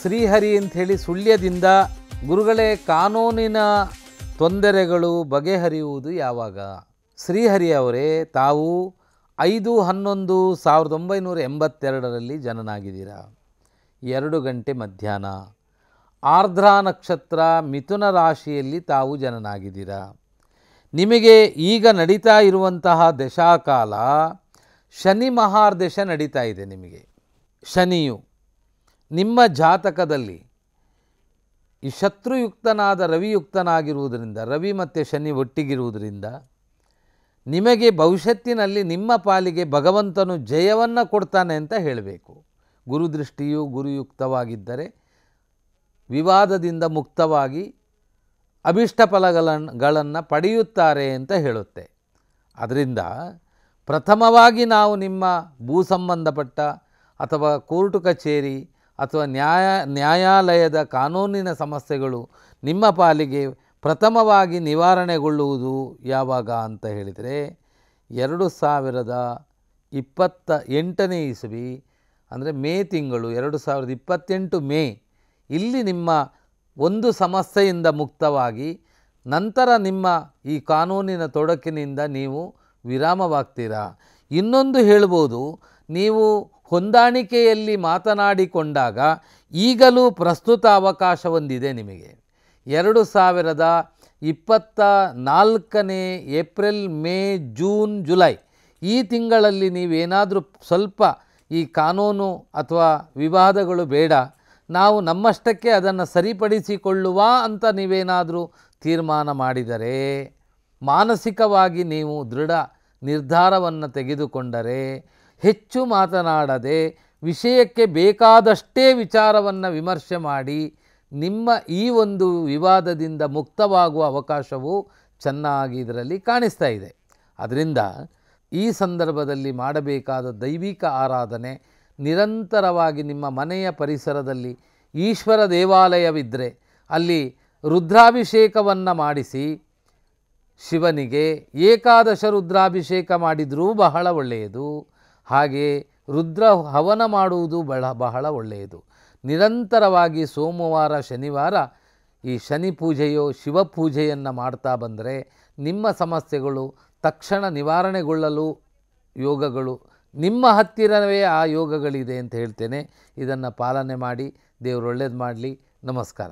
ಶ್ರೀಹರಿ ಅಂಥೇಳಿ ಸುಳ್ಯದಿಂದ ಗುರುಗಳೇ ಕಾನೂನಿನ ತೊಂದರೆಗಳು ಬಗೆಹರಿಯುವುದು ಯಾವಾಗ? ಶ್ರೀಹರಿ ಅವರೇ, ತಾವು ಐದು ಹನ್ನೊಂದು ಸಾವಿರದ ಒಂಬೈನೂರ ಎಂಬತ್ತೆರಡರಲ್ಲಿ ಜನನಾಗಿದ್ದೀರಾ? ಎರಡು ಗಂಟೆ ಮಧ್ಯಾಹ್ನ. ಆರ್ಧ್ರ ನಕ್ಷತ್ರ ಮಿಥುನ ರಾಶಿಯಲ್ಲಿ ತಾವು ಜನನಾಗಿದ್ದೀರಾ? ನಿಮಗೆ ಈಗ ನಡೀತಾ ಇರುವಂತಹ ದಶಾಕಾಲ ಶನಿ ಮಹಾರ್ದಶ ನಡೀತಾ ಇದೆ ನಿಮಗೆ. ಶನಿಯು ನಿಮ್ಮ ಜಾತಕದಲ್ಲಿ ಈ ಶತ್ರುಯುಕ್ತನಾದ ರವಿಯುಕ್ತನಾಗಿರುವುದರಿಂದ, ರವಿ ಮತ್ತು ಶನಿ ಒಟ್ಟಿಗಿರುವುದರಿಂದ ನಿಮಗೆ ಭವಿಷ್ಯತ್ತಿನಲ್ಲಿ ನಿಮ್ಮ ಪಾಲಿಗೆ ಭಗವಂತನು ಜಯವನ್ನು ಕೊಡ್ತಾನೆ ಅಂತ ಹೇಳಬೇಕು. ಗುರುದೃಷ್ಟಿಯು ಗುರುಯುಕ್ತವಾಗಿದ್ದರೆ ವಿವಾದದಿಂದ ಮುಕ್ತವಾಗಿ ಅಭಿಷ್ಟ ಫಲಗಳನ್ನು ಪಡೆಯುತ್ತಾರೆ ಅಂತ ಹೇಳುತ್ತೆ. ಅದರಿಂದ ಪ್ರಥಮವಾಗಿ ನಾವು ನಿಮ್ಮ ಭೂ ಸಂಬಂಧಪಟ್ಟ ಅಥವಾ ಕೋರ್ಟು ಕಚೇರಿ ಅಥವಾ ನ್ಯಾಯ, ನ್ಯಾಯಾಲಯದ ಕಾನೂನಿನ ಸಮಸ್ಯೆಗಳು ನಿಮ್ಮ ಪಾಲಿಗೆ ಪ್ರಥಮವಾಗಿ ನಿವಾರಣೆಗೊಳ್ಳುವುದು ಯಾವಾಗ ಅಂತ ಹೇಳಿದರೆ ಎರಡು ಸಾವಿರದ ಇಪ್ಪತ್ತ ಎಂಟನೇ ಇಸವಿ, ಅಂದರೆ ಮೇ ತಿಂಗಳು, ಎರಡು ಸಾವಿರದ ಇಪ್ಪತ್ತೆಂಟು ಮೇ, ಇಲ್ಲಿ ನಿಮ್ಮ ಒಂದು ಸಮಸ್ಯೆಯಿಂದ ಮುಕ್ತವಾಗಿ ನಂತರ ನಿಮ್ಮ ಈ ಕಾನೂನಿನ ತೊಡಕಿನಿಂದ ನೀವು ವಿರಾಮವಾಗ್ತೀರಾ? ಇನ್ನೊಂದು ಹೇಳ್ಬೋದು, ನೀವು ಹೊಂದಾಣಿಕೆಯಲ್ಲಿ ಮಾತನಾಡಿಕೊಂಡಾಗ ಈಗಲೂ ಪ್ರಸ್ತುತ ಅವಕಾಶ ಹೊಂದಿದೆ ನಿಮಗೆ. ಎರಡು ಸಾವಿರದ ಇಪ್ಪತ್ತ ನಾಲ್ಕನೇ ಏಪ್ರಿಲ್, ಮೇ, ಜೂನ್, ಜುಲೈ ಈ ತಿಂಗಳಲ್ಲಿ ನೀವೇನಾದರೂ ಸ್ವಲ್ಪ ಈ ಕಾನೂನು ಅಥವಾ ವಿವಾದಗಳು ಬೇಡ, ನಾವು ನಮ್ಮಷ್ಟಕ್ಕೆ ಅದನ್ನು ಸರಿಪಡಿಸಿಕೊಳ್ಳುವ ಅಂತ ನೀವೇನಾದರೂ ತೀರ್ಮಾನ ಮಾಡಿದರೆ, ಮಾನಸಿಕವಾಗಿ ನೀವು ದೃಢ ನಿರ್ಧಾರವನ್ನು ತೆಗೆದುಕೊಂಡರೆ ಹೆಚ್ಚು ಮಾತನಾಡದೆ ವಿಷಯಕ್ಕೆ ಬೇಕಾದಷ್ಟೇ ವಿಚಾರವನ್ನು ವಿಮರ್ಶೆ ಮಾಡಿ ನಿಮ್ಮ ಈ ಒಂದು ವಿವಾದದಿಂದ ಮುಕ್ತವಾಗುವ ಅವಕಾಶವು ಚೆನ್ನಾಗಿ ಇದರಲ್ಲಿ ಕಾಣಿಸ್ತಾ ಇದೆ. ಅದರಿಂದ ಈ ಸಂದರ್ಭದಲ್ಲಿ ಮಾಡಬೇಕಾದ ದೈವಿಕ ಆರಾಧನೆ ನಿರಂತರವಾಗಿ ನಿಮ್ಮ ಮನೆಯ ಪರಿಸರದಲ್ಲಿ ಈಶ್ವರ ದೇವಾಲಯವಿದ್ದರೆ ಅಲ್ಲಿ ರುದ್ರಾಭಿಷೇಕವನ್ನು ಮಾಡಿಸಿ ಶಿವನಿಗೆ ಏಕಾದಶ ರುದ್ರಾಭಿಷೇಕ ಮಾಡಿದರೂ ಬಹಳ ಒಳ್ಳೆಯದು. ಹಾಗೆ ರುದ್ರ ಹವನ ಮಾಡುವುದು ಬಹಳ ಬಹಳ ಒಳ್ಳೆಯದು. ನಿರಂತರವಾಗಿ ಸೋಮವಾರ, ಶನಿವಾರ ಈ ಶನಿ ಪೂಜೆಯೋ, ಶಿವ ಪೂಜೆಯನ್ನು ಮಾಡ್ತಾ ಬಂದರೆ ನಿಮ್ಮ ಸಮಸ್ಯೆಗಳು ತಕ್ಷಣ ನಿವಾರಣೆಗೊಳ್ಳಲು ಯೋಗಗಳು ನಿಮ್ಮ ಹತ್ತಿರವೇ ಆ ಯೋಗಗಳಿದೆ ಅಂತ ಹೇಳ್ತೇನೆ. ಇದನ್ನು ಪಾಲನೆ ಮಾಡಿ ದೇವರು ಒಳ್ಳೇದು ಮಾಡಲಿ. ನಮಸ್ಕಾರ.